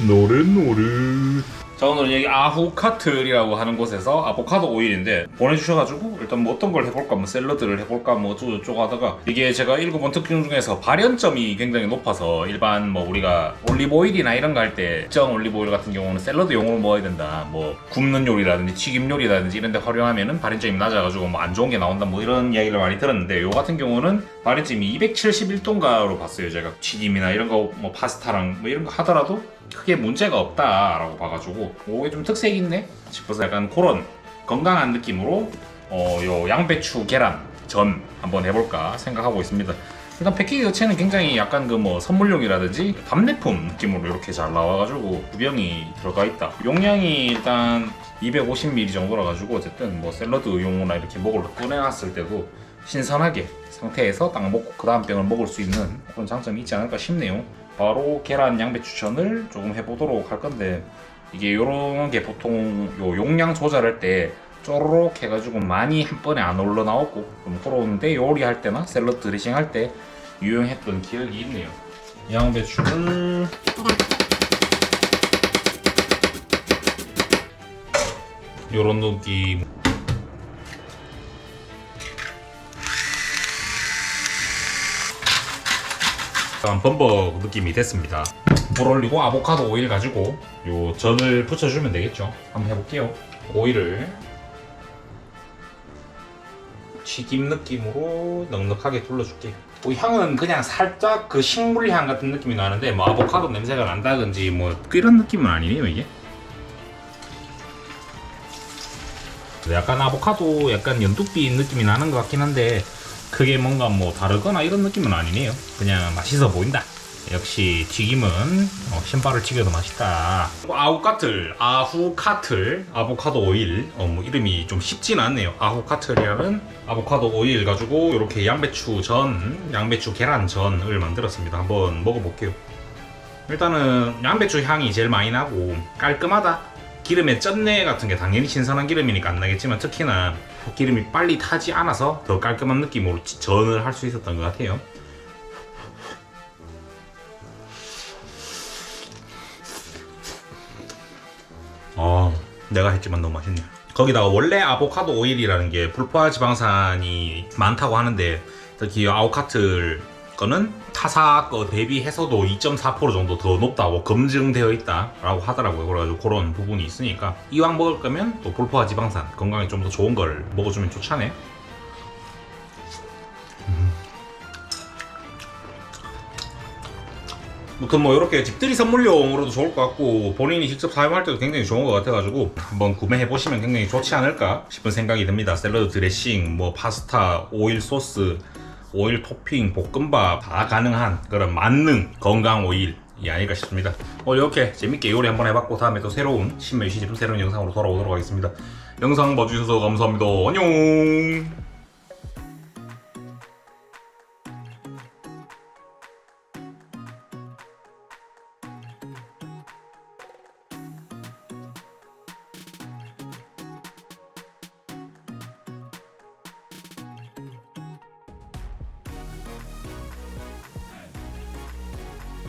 乗れ乗れ자 오늘 여기 아후카틀이라고 하는 곳에서 아보카도 오일인데 보내주셔가지고 일단 뭐 어떤 걸 해볼까 뭐 샐러드를 해볼까 뭐 어쩌고저쩌고 하다가 이게 제가 읽어본 특징 중에서 발연점이 굉장히 높아서 일반 뭐 우리가 올리브오일이나 이런 거 할 때 특정 올리브오일 같은 경우는 샐러드용으로 먹어야 된다. 뭐 굽는 요리라든지 튀김 요리라든지 이런 데 활용하면은 발연점이 낮아가지고 뭐 안 좋은 게 나온다 뭐 이런 이야기를 많이 들었는데 요 같은 경우는 발연점이 271도인가로 봤어요. 제가 튀김이나 이런 거 뭐 파스타랑 뭐 이런 거 하더라도 크게 문제가 없다라고 봐가지고 오, 이게 좀 특색 있네 싶어서 약간 그런 건강한 느낌으로 어, 요 양배추 계란 전 한번 해볼까 생각하고 있습니다. 일단 패키지 자체는 굉장히 약간 그 뭐 선물용이라든지 답례품 느낌으로 이렇게 잘 나와가지고 구병이 들어가 있다. 용량이 일단 250ml 정도라 가지고 어쨌든 뭐 샐러드용이나 이렇게 먹을 꺼내놨을 때도 신선하게 상태에서 딱 먹고 그 다음 병을 먹을 수 있는 그런 장점이 있지 않을까 싶네요. 바로 계란 양배추전을 조금 해보도록 할 건데 이게 요런 게 보통 요 용량 조절할 때 쪼르륵 해가지고 많이 한 번에 안 올라 나오고 좀 그런데 요리할 때나 샐러드 드레싱 할 때 유용했던 기억이 있네요. 양배추를 요런 느낌 약간 범벅 느낌이 됐습니다. 물 올리고 아보카도 오일 가지고 요 전을 붙여주면 되겠죠. 한번 해볼게요. 오일을 튀김 느낌으로 넉넉하게 둘러줄게요. 뭐 향은 그냥 살짝 그 식물 향 같은 느낌이 나는데 뭐 아보카도 냄새가 난다든지 뭐 이런 느낌은 아니네요 이게. 약간 아보카도 약간 연두빛 느낌이 나는 것 같긴 한데 크게 뭔가 뭐 다르거나 이런 느낌은 아니네요. 그냥 맛있어 보인다. 역시 튀김은 어, 신발을 튀겨도 맛있다. 아우카틀, 아후카틀, 아보카도 오일. 어, 뭐 이름이 좀 쉽진 않네요. 아후카틀이라는 아보카도 오일 가지고 이렇게 양배추 전, 양배추 계란 전을 만들었습니다. 한번 먹어볼게요. 일단은 양배추 향이 제일 많이 나고 깔끔하다. 기름의 쩐내 같은 게 당연히 신선한 기름이니까 안 나겠지만 특히나 기름이 빨리 타지 않아서 더 깔끔한 느낌으로 지- 전을 할 수 있었던 것 같아요. 내가 했지만 너무 맛있네. 거기다가 원래 아보카도 오일이라는 게 불포화 지방산이 많다고 하는데 특히 아우카틀 거는 타사 거 대비해서도 2.4% 정도 더 높다고 검증되어 있다라고 하더라고요. 그래가지고 그런 부분이 있으니까 이왕 먹을 거면 또 불포화 지방산 건강에 좀 더 좋은 걸 먹어주면 좋잖아요. 무튼 뭐 이렇게 집들이 선물용으로도 좋을 것 같고 본인이 직접 사용할 때도 굉장히 좋은 것 같아가지고 한번 구매해 보시면 굉장히 좋지 않을까 싶은 생각이 듭니다. 샐러드 드레싱, 뭐 파스타, 오일 소스, 오일 토핑, 볶음밥 다 가능한 그런 만능 건강 오일 이 아닐까 싶습니다. 오늘 이렇게 재밌게 요리 한번 해봤고 다음에 또 새로운 신메뉴 시집 새로운 영상으로 돌아오도록 하겠습니다. 영상 봐주셔서 감사합니다. 안녕.